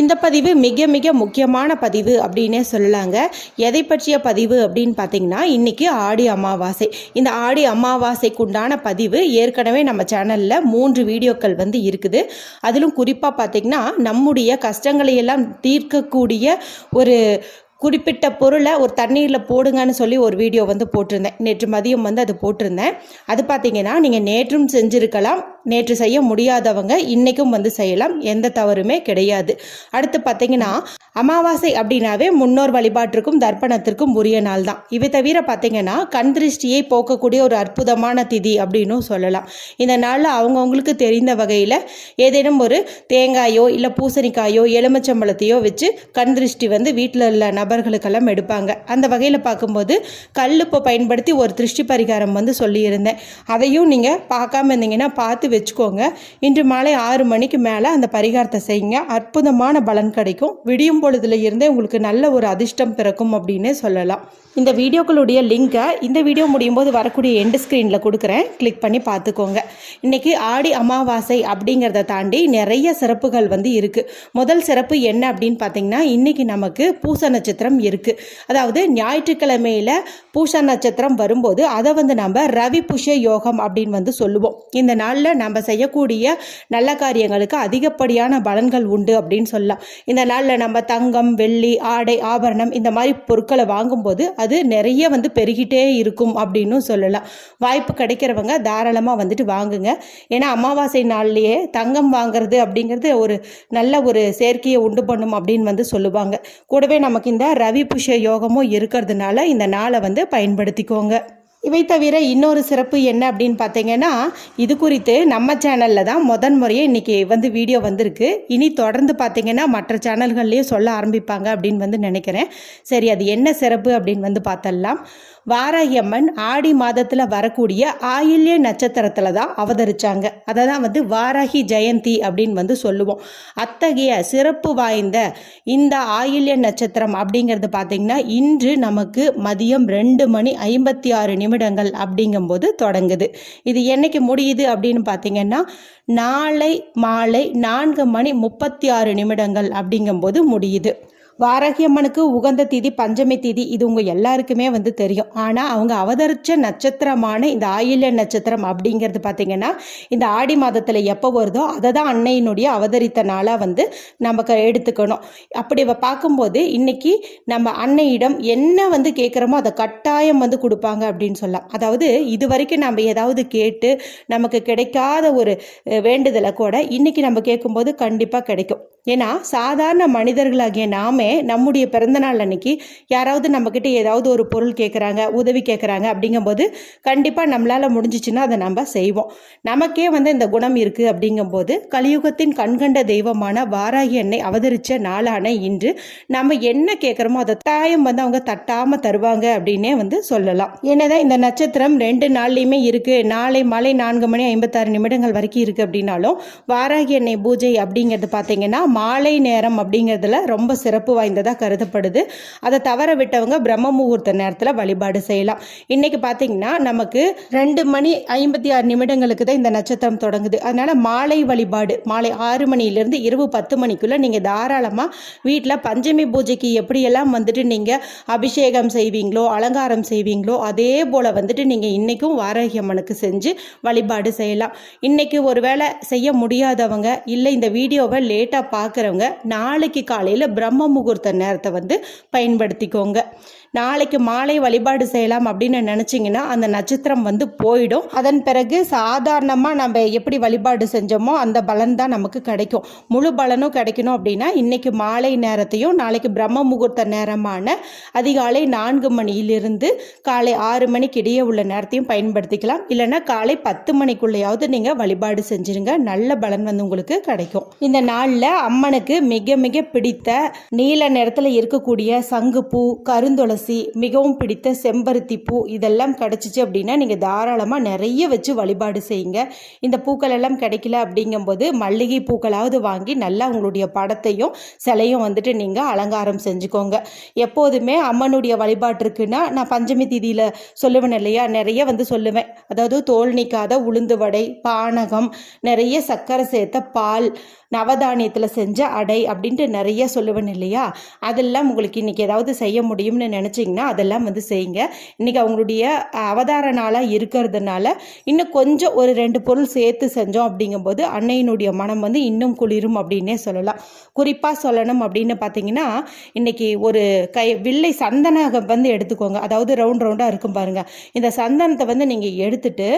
இந்த பதிவு மிக மிக முக்கியமான பதிவு அப்படின்னே சொல்லலாங்க. எதை பற்றிய பதிவு அப்படின்னு பார்த்தீங்கன்னா இன்றைக்கி ஆடி அமாவாசை. இந்த ஆடி அமாவாசைக்கு உண்டான பதிவு ஏற்கனவே நம்ம சேனலில் மூன்று வீடியோக்கள் வந்து இருக்குது. அதிலும் குறிப்பாக பார்த்திங்கன்னா நம்முடைய கஷ்டங்களை எல்லாம் தீர்க்கக்கூடிய ஒரு குறிப்பிட்ட பொருளை ஒரு தண்ணீரில் போடுங்கன்னு சொல்லி ஒரு வீடியோ வந்து போட்டிருந்தேன். நேற்று மதியம் வந்து அது போட்டிருந்தேன். அது பார்த்தீங்கன்னா நீங்கள் நேற்றும் செஞ்சுருக்கலாம் நேற்று செய்ய முடியாதவங்க இன்றைக்கும் வந்து செய்யலாம். எந்த தவறுமே கிடையாது. அடுத்து பார்த்தீங்கன்னா அமாவாசை அப்படின்னாவே முன்னோர் வழிபாட்டிற்கும் தர்ப்பணத்திற்கும் உரிய நாள் தான். இவை தவிர பார்த்தீங்கன்னா கண் திருஷ்டியை போக்கக்கூடிய ஒரு அற்புதமான திதி அப்படின்னும் சொல்லலாம். இந்த நாளில் அவங்கவுங்களுக்கு தெரிந்த வகையில் ஏதேனும் ஒரு தேங்காயோ இல்லை பூசணிக்காயோ எலுமிச்சம்பழத்தையோ வச்சு கண் திருஷ்டி வந்து வீட்டில் உள்ள நபர்களுக்கெல்லாம் எடுப்பாங்க. அந்த வகையில் பார்க்கும்போது கல்லுப்பை பயன்படுத்தி ஒரு திருஷ்டி பரிகாரம் வந்து சொல்லியிருந்தேன். அதையும் நீங்கள் பார்க்காம இருந்தீங்கன்னா பார்த்து வச்சுக்கோங்க. இன்று மாலை ஆறு மணிக்கு மேலே அந்த பரிகாரத்தை செய்யுங்க. அற்புதமான பலன் கிடைக்கும். விடியும் பொழுதுல இருந்தே உங்களுக்கு நல்ல ஒரு அதிர்ஷ்டம் பிறக்கும் அப்படின்னே சொல்லலாம். இந்த வீடியோக்களுடைய லிங்கை இந்த வீடியோ முடியும் போது வரக்கூடிய எண்டு ஸ்க்ரீனில் கொடுக்குறேன். கிளிக் பண்ணி பார்த்துக்கோங்க. இன்றைக்கி ஆடி அமாவாசை அப்படிங்கிறத தாண்டி நிறைய சிறப்புகள் வந்து இருக்குது முதல் சிறப்பு என்ன அப்படின்னு பார்த்தீங்கன்னா இன்றைக்கி நமக்கு பூச நட்சத்திரம் இருக்குது அதாவது ஞாயிற்றுக்கிழமையில் பூச நட்சத்திரம் வரும்போது அதை வந்து நம்ம ரவி புஷ யோகம் அப்படின்னு வந்து சொல்லுவோம். இந்த நாளில் நம்ம செய்யக்கூடிய நல்ல காரியங்களுக்கு அதிகப்படியான பலன்கள் உண்டு அப்படின்னு சொல்லலாம். இந்த நாளில் நம்ம தங்கம் வெள்ளி ஆடை ஆபரணம் இந்த மாதிரி பொருட்களை வாங்கும்போது அது நிறைய வந்து பெருகிட்டே இருக்கும் அப்படின்னு சொல்லலாம். வாய்ப்பு கிடைக்கிறவங்க தாராளமாக வந்துட்டு வாங்குங்க. ஏன்னா அமாவாசை நாள்லேயே தங்கம் வாங்குறது அப்படிங்கிறது ஒரு நல்ல ஒரு சேர்க்கையை உண்டு பண்ணும் அப்படின்னு வந்து சொல்லுவாங்க. கூடவே நமக்கு இந்த ரவி புஷ யோகமும் இருக்கிறதுனால இந்த நாளை வந்து பயன்படுத்திக்கோங்க. இவை தவிர இன்னொரு சிறப்பு என்ன அப்படின்னு பார்த்தீங்கன்னா இது குறித்து நம்ம சேனலில் தான் முதன் முறையே இன்றைக்கி வந்து வீடியோ வந்திருக்கு. இனி தொடர்ந்து பார்த்தீங்கன்னா மற்ற சேனல்கள்லேயும் சொல்ல ஆரம்பிப்பாங்க அப்படின்னு வந்து நினைக்கிறேன். சரி அது என்ன சிறப்பு அப்படின்னு வந்து பார்த்தரலாம் வாராகியம்மன் ஆடி மாதத்தில் வரக்கூடிய ஆயில்ய நட்சத்திரத்தில் தான் அவதரிச்சாங்க. அதை தான் வந்து வாராகி ஜெயந்தி அப்படின்னு வந்து சொல்லுவோம். அத்தகைய சிறப்பு வாய்ந்த இந்த ஆயில்ய நட்சத்திரம் அப்படிங்கிறது பார்த்திங்கன்னா இன்று நமக்கு மதியம் ரெண்டு மணி ஐம்பத்தி ஆறு நிமிடங்கள் அப்படிங்கும்போது தொடங்குது. இது என்னைக்கு முடியுது அப்படின்னு பார்த்தீங்கன்னா நாளை மாலை நான்கு மணி முப்பத்தி ஆறு நிமிடங்கள் அப்படிங்கும்போது முடியுது. வாரகியம்மனுக்கு உகந்த திதி பஞ்சமி திதி இது உங்கள் எல்லாருக்குமே வந்து தெரியும். ஆனால் அவங்க அவதரித்த நட்சத்திரமான இந்த ஆயில்ய நட்சத்திரம் அப்படிங்கிறது பார்த்திங்கன்னா இந்த ஆடி மாதத்தில் எப்போ வருதோ அதை தான் அன்னையினுடைய அவதரித்த நாளாக வந்து நமக்கு எடுத்துக்கணும். அப்படி பார்க்கும்போது இன்னைக்கு நம்ம அன்னையிடம் என்ன வந்து கேட்குறோமோ அதை கட்டாயம் வந்து கொடுப்பாங்க அப்படின்னு சொல்லலாம். அதாவது இது வரைக்கும் நம்ம ஏதாவது கேட்டு நமக்கு கிடைக்காத ஒரு வேண்டுதலை கூட இன்னைக்கு நம்ம கேட்கும்போது கண்டிப்பாக கிடைக்கும். ஏன்னா சாதாரண மனிதர்களாகிய நாமே நம்முடைய பிறந்தநாள் அன்னைக்கு யாராவது நம்மக்கிட்ட ஏதாவது ஒரு பொருள் கேட்குறாங்க உதவி கேட்குறாங்க அப்படிங்கும்போது கண்டிப்பாக நம்மளால் முடிஞ்சிச்சுன்னா அதை நம்ம செய்வோம். நமக்கே வந்து இந்த குணம் இருக்குது அப்படிங்கும்போது கலியுகத்தின் கண்கண்ட தெய்வமான வாராகி அன்னை அவதரித்த நாளான இன்று நம்ம என்ன கேட்குறோமோ அதை தாயம் வந்து அவங்க தட்டாமல் தருவாங்க அப்படின்னே வந்து சொல்லலாம். என்னதான் இந்த நட்சத்திரம் ரெண்டு நாள்லையுமே இருக்குது நாளை மாலை நான்கு மணி ஐம்பத்தாறு நிமிடங்கள் வரைக்கும் இருக்குது அப்படின்னாலும் வாராகி அன்னை பூஜை அப்படிங்கிறது பார்த்தீங்கன்னா மாலை நேரம் அப்படிங்கிறதுல ரொம்ப சிறப்பு வாய்ந்ததாக கருதப்படுது. அதை தவற விட்டவங்க பிரம்ம முகூர்த்த நேரத்தில் வழிபாடு செய்யலாம். இன்றைக்கி பார்த்தீங்கன்னா நமக்கு ரெண்டு மணி ஐம்பத்தி ஆறு நிமிடங்களுக்கு தான் இந்த நட்சத்திரம் தொடங்குது. அதனால் மாலை வழிபாடு மாலை ஆறு மணிலேருந்து இரவு பத்து மணிக்குள்ளே நீங்கள் தாராளமாக வீட்டில் பஞ்சமி பூஜைக்கு எப்படியெல்லாம் வந்துட்டு நீங்கள் அபிஷேகம் செய்வீங்களோ அலங்காரம் செய்வீங்களோ அதே போல் வந்துட்டு நீங்கள் இன்றைக்கும் வாராகி அம்மனுக்கு செஞ்சு வழிபாடு செய்யலாம். இன்றைக்கி ஒரு வேளை செய்ய முடியாதவங்க இல்லை இந்த வீடியோவை லேட்டாக பார்க்குறவங்க நாளைக்கு காலையில் பிரம்ம முகூர்த்த நேரத்தை வந்து பயன்படுத்திக்கோங்க. நாளைக்கு மாலை வழிபாடு செய்யலாம் அப்படின்னு நினச்சிங்கன்னா அந்த நட்சத்திரம் வந்து போயிடும். அதன் பிறகு சாதாரணமாக நம்ம எப்படி வழிபாடு செஞ்சோமோ அந்த பலன் தான் நமக்கு கிடைக்கும். முழு பலனும் கிடைக்கணும் அப்படின்னா இன்றைக்கி மாலை நேரத்தையும் நாளைக்கு பிரம்ம முகூர்த்த நேரமான அதிகாலை நான்கு மணியிலிருந்து காலை ஆறு மணிக்கு இடையே உள்ள நேரத்தையும் பயன்படுத்திக்கலாம். இல்லைன்னா காலை பத்து மணிக்குள்ளேயாவது நீங்கள் வழிபாடு செஞ்சுருங்க. நல்ல பலன் வந்து உங்களுக்கு கிடைக்கும். இந்த நாளில் அம்மனுக்கு மிக மிக பிடித்த நீர் நீல நிறத்தில் இருக்கக்கூடிய சங்குப்பூ கருந்துளசி மிகவும் பிடித்த செம்பருத்தி பூ இதெல்லாம் கிடச்சிச்சு அப்படின்னா நீங்கள் தாராளமாக நிறைய வச்சு வழிபாடு செய்யுங்க. இந்த பூக்கள் எல்லாம் கிடைக்கல அப்படிங்கும்போது மல்லிகை பூக்களாவது வாங்கி நல்லா உங்களுடைய படத்தையும் சிலையும் வந்துட்டு நீங்கள் அலங்காரம் செஞ்சுக்கோங்க. எப்போதுமே அம்மனுடைய வழிபாட்டிற்குன்னா நான் பஞ்சமி தீதியில் சொல்லுவேன் இல்லையா? நிறைய வந்து சொல்லுவேன். அதாவது தோல் நீக்காத உளுந்து வடை பானகம் நிறைய சர்க்கரை சேர்த்த பால் நவதானியத்தில் செஞ்ச அடை அப்படின்ட்டு நிறைய சொல்லுவேன் இல்லையா? அதெல்லாம் உங்களுக்கு இன்றைக்கி ஏதாவது செய்ய முடியும்னு நினச்சிங்கன்னா அதெல்லாம் வந்து செய்யுங்க. இன்றைக்கி அவங்களுடைய அவதார நாளாக இருக்கிறதுனால இன்னும் கொஞ்சம் ஒரு ரெண்டு பொருள் சேர்த்து செஞ்சோம் அப்படிங்கும்போது அன்னையினுடைய மனம் வந்து இன்னும் குளிரும் அப்படின்னே சொல்லலாம். குறிப்பாக சொல்லணும் அப்படின்னு பார்த்தீங்கன்னா இன்றைக்கி ஒரு கை வில்லை சந்தனகம் வந்து எடுத்துக்கோங்க. அதாவது ரவுண்ட் ரவுண்டாக இருக்கும் பாருங்கள் இந்த சந்தனத்தை வந்து நீங்கள் எடுத்துட்டு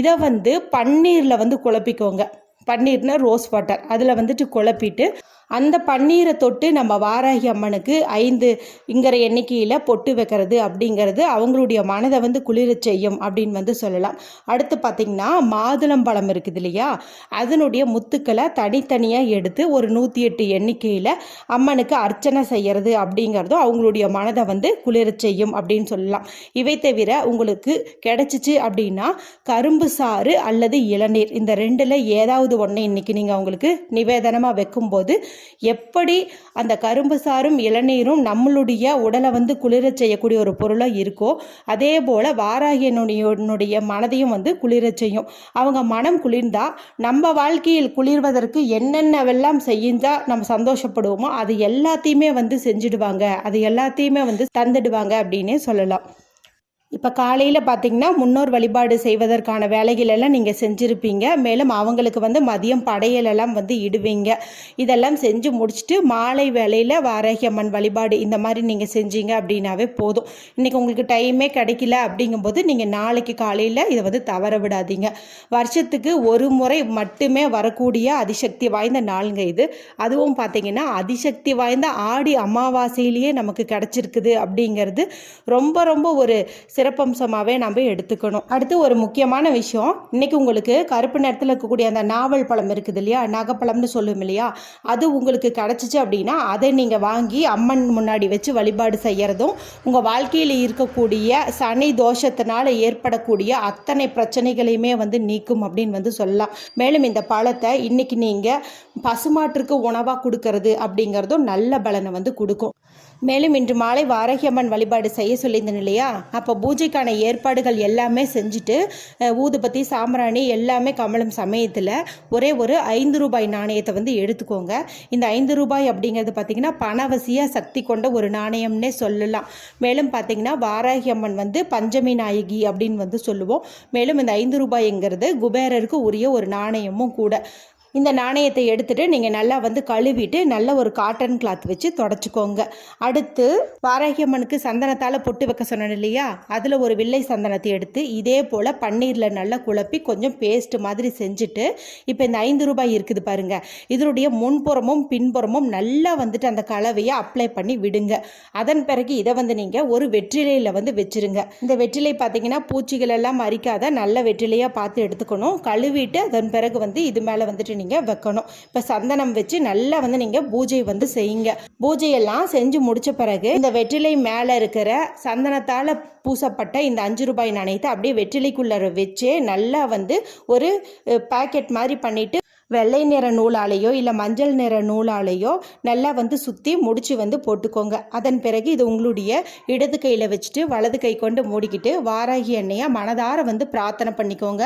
இதை வந்து பன்னீரில் வந்து குழப்பிக்கோங்க. பன்னீர்னா ரோஸ் வாட்டர் அதில் வந்துட்டு குழப்பிட்டு அந்த பன்னீரை தொட்டு நம்ம வாராகி அம்மனுக்கு ஐந்து இங்கிற எண்ணிக்கையில் பொட்டு வைக்கிறது அப்படிங்கிறது அவங்களுடைய மனதை வந்து குளிர செய்யும் அப்படின்னு வந்து சொல்லலாம். அடுத்து பார்த்திங்கன்னா மாதுளம்பழம் இருக்குது இல்லையா? அதனுடைய முத்துக்களை தனித்தனியாக எடுத்து ஒரு நூற்றி எட்டு எண்ணிக்கையில் அம்மனுக்கு அர்ச்சனை செய்கிறது அப்படிங்கிறதும் அவங்களுடைய மனதை வந்து குளிர செய்யும் அப்படின்னு சொல்லலாம். இவை தவிர உங்களுக்கு கிடைச்சிச்சு அப்படின்னா கரும்பு சாறு அல்லது இளநீர் இந்த ரெண்டில் ஏதாவது ஒன்று இன்றைக்கி நீங்கள் அவங்களுக்கு நிவேதனமாக வைக்கும்போது எப்படி அந்த கரும்பு சாரும் இளநீரும் நம்மளுடைய உடலை வந்து குளிரச் செய்யக்கூடிய ஒரு பொருளாக இருக்கோ அதே போல் வாராகியனுடைய மனதையும் வந்து குளிரச் செய்யும். அவங்க மனம் குளிர்ந்தா நம்ம வாழ்க்கையில் குளிர்வதற்கு என்னென்னவெல்லாம் செஞ்சா நம்ம சந்தோஷப்படுவோமோ அது எல்லாத்தையுமே வந்து செஞ்சுடுவாங்க. அது எல்லாத்தையுமே வந்து தந்துடுவாங்க அப்படின்னே சொல்லலாம். இப்போ காலையில் பார்த்தீங்கன்னா முன்னோர் வழிபாடு செய்வதற்கான வேலைகளெல்லாம் நீங்கள் செஞ்சுருப்பீங்க. மேலும் அவங்களுக்கு வந்து மதியம் படையலெல்லாம் வந்து இடுவீங்க. இதெல்லாம் செஞ்சு முடிச்சுட்டு மாலை வேலையில் வாராகி அம்மன் வழிபாடு இந்த மாதிரி நீங்கள் செஞ்சீங்க அப்படின்னாவே போதும். இன்றைக்கி உங்களுக்கு டைமே கிடைக்கல அப்படிங்கும்போது நீங்கள் நாளைக்கு காலையில் இதை வந்து தவற விடாதீங்க. வருஷத்துக்கு ஒரு முறை மட்டுமே வரக்கூடிய அதிசக்தி வாய்ந்த நாளுங்க இது. அதுவும் பார்த்தீங்கன்னா அதிசக்தி வாய்ந்த ஆடி அமாவாசையிலேயே நமக்கு கிடச்சிருக்குது அப்படிங்கிறது ரொம்ப ரொம்ப ஒரு சிறப்பம்சமாகவே நம்ம எடுத்துக்கணும். அடுத்து ஒரு முக்கியமான விஷயம். இன்னைக்கு உங்களுக்கு கருப்பு நிறத்தில் இருக்கக்கூடிய அந்த நாவல் பழம் இருக்குது இல்லையா? நாகப்பழம்னு சொல்லுவோம் இல்லையா? அது உங்களுக்கு கிடச்சிச்சு அப்படின்னா அதை நீங்கள் வாங்கி அம்மன் முன்னாடி வச்சு வழிபாடு செய்கிறதும் உங்கள் வாழ்க்கையில் இருக்கக்கூடிய சனி தோஷத்தினால ஏற்படக்கூடிய அத்தனை பிரச்சனைகளையுமே வந்து நீக்கும் அப்படின்னு வந்து சொல்லலாம். மேலும் இந்த பழத்தை இன்னைக்கு நீங்கள் பசுமாட்டிற்கு உணவாக கொடுக்கறது அப்படிங்கிறதும் நல்ல பலனை வந்து கொடுக்கும். மேலும் இன்று மாலை வாரகியம்மன் வழிபாடு செய்ய சொல்லியிருந்தேன் இல்லையா? அப்போ பூஜைக்கான ஏற்பாடுகள் எல்லாமே செஞ்சுட்டு ஊதுபத்தி சாம்பிராணி எல்லாமே கமலம் சமயத்தில் ஒரே ஒரு ஐந்து ரூபாய் நாணயத்தை வந்து எடுத்துக்கோங்க. இந்த ஐந்து ரூபாய் அப்படிங்கிறது பார்த்திங்கன்னா பணவசிய சக்தி கொண்ட ஒரு நாணயம்னே சொல்லலாம். மேலும் பார்த்திங்கன்னா வாராகி அம்மன் வந்து பஞ்சமி நாயகி அப்படின்னு வந்து சொல்லுவோம். மேலும் இந்த ஐந்து ரூபாய்ங்கிறது குபேரருக்கு உரிய ஒரு நாணயமும் கூட. இந்த நாணயத்தை எடுத்துட்டு நீங்கள் நல்லா வந்து கழுவிட்டு நல்ல ஒரு காட்டன் கிளாத் வச்சு தொடச்சிக்கோங்க. அடுத்து வாராகியம்மனுக்கு சந்தனத்தால் பொட்டு வைக்க சொன்னேன் இல்லையா? அதில் ஒரு வில்லை சந்தனத்தை எடுத்து இதே போல் பன்னீரில் நல்லா குழப்பி கொஞ்சம் பேஸ்ட் மாதிரி செஞ்சுட்டு இப்போ இந்த ஐந்து ரூபாய் இருக்குது பாருங்க. இதனுடைய முன்புறமும் பின்புறமும் நல்லா வந்துட்டு அந்த கலவையை அப்ளை பண்ணி விடுங்க. அதன் பிறகு இதை வந்து நீங்கள் ஒரு வெற்றிலையில் வந்து வச்சிருங்க. இந்த வெற்றிலை பார்த்தீங்கன்னா பூச்சிகள் எல்லாம் அரிக்காத நல்ல வெற்றிலையாக பார்த்து எடுத்துக்கணும். கழுவிட்டு அதன் பிறகு வந்து இது மேலே வந்துட்டு நீங்கள் வைக்கணும். இப்போ சந்தனம் வச்சு நல்லா வந்து நீங்கள் பூஜை வந்து செய்யுங்க. பூஜையெல்லாம் செஞ்சு முடிச்ச பிறகு இந்த வெற்றிலை மேலே இருக்கிற சந்தனத்தால் பூசப்பட்ட இந்த அஞ்சு ரூபாய் நாணயத்தை அப்படியே வெற்றிலைக்குள்ளே வச்சு நல்லா வந்து ஒரு பேக்கெட் மாதிரி பண்ணிட்டு வெள்ளை நிற நூலாலேயோ இல்லை மஞ்சள் நிற நூலாலேயோ நல்லா வந்து சுற்றி முடிச்சு வந்து போட்டுக்கோங்க. அதன் பிறகு இது உங்களுடைய இடது கையில் வச்சுட்டு வலது கை கொண்டு மூடிக்கிட்டு வாராகி எண்ணெயாக மனதார வந்து பிரார்த்தனை பண்ணிக்கோங்க.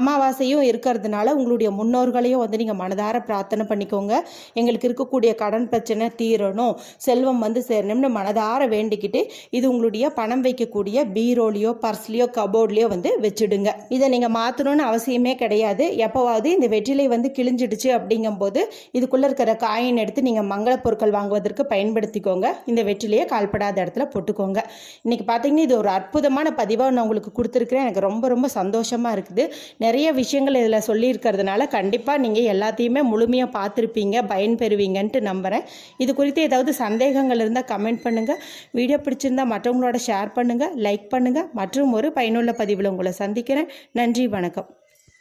அமாவாசையும் இருக்கிறதுனால உங்களுடைய முன்னோர்களையும் வந்து நீங்கள் மனதார பிரார்த்தனை பண்ணிக்கோங்க. எங்களுக்கு இருக்கக்கூடிய கடன் பிரச்சனை தீரணும். செல்வம் வந்து சேரணும்னு மனதார வேண்டிக்கிட்டு இது உங்களுடைய பணம் வைக்கக்கூடிய பீரோலையோ பர்ஸ்லையோ கபோர்ட்லேயோ வந்து வச்சுடுங்க. இதை நீங்கள் மாற்றணும்னு அவசியமே கிடையாது. எப்போவாவது இந்த வெற்றிலை வந்து கிளி கிழிஞ்சிடுச்சு அப்படிங்கும்போது இதுக்குள்ளே இருக்கிற காயின் எடுத்து நீங்கள் மங்கள பொருட்கள் வாங்குவதற்கு பயன்படுத்திக்கோங்க. இந்த வெற்றிலையே கால்படாத இடத்துல போட்டுக்கோங்க. இன்றைக்கி பார்த்தீங்கன்னா இது ஒரு அற்புதமான பதிவாக நான் உங்களுக்கு கொடுத்துருக்குறேன். எனக்கு ரொம்ப ரொம்ப சந்தோஷமாக இருக்குது. நிறைய விஷயங்கள் இதில் சொல்லியிருக்கிறதுனால கண்டிப்பாக நீங்கள் எல்லாத்தையுமே முழுமையாக பார்த்துருப்பீங்க பயன்பெறுவீங்கன்ட்டு நம்புகிறேன் இது குறித்து ஏதாவது சந்தேகங்கள் இருந்தால் கமெண்ட் பண்ணுங்கள் வீடியோ பிடிச்சிருந்தால் மற்றவங்களோட ஷேர் பண்ணுங்கள் லைக் பண்ணுங்கள் மற்றும் ஒரு பயனுள்ள பதிவில் உங்களை சந்திக்கிறேன். நன்றி வணக்கம்.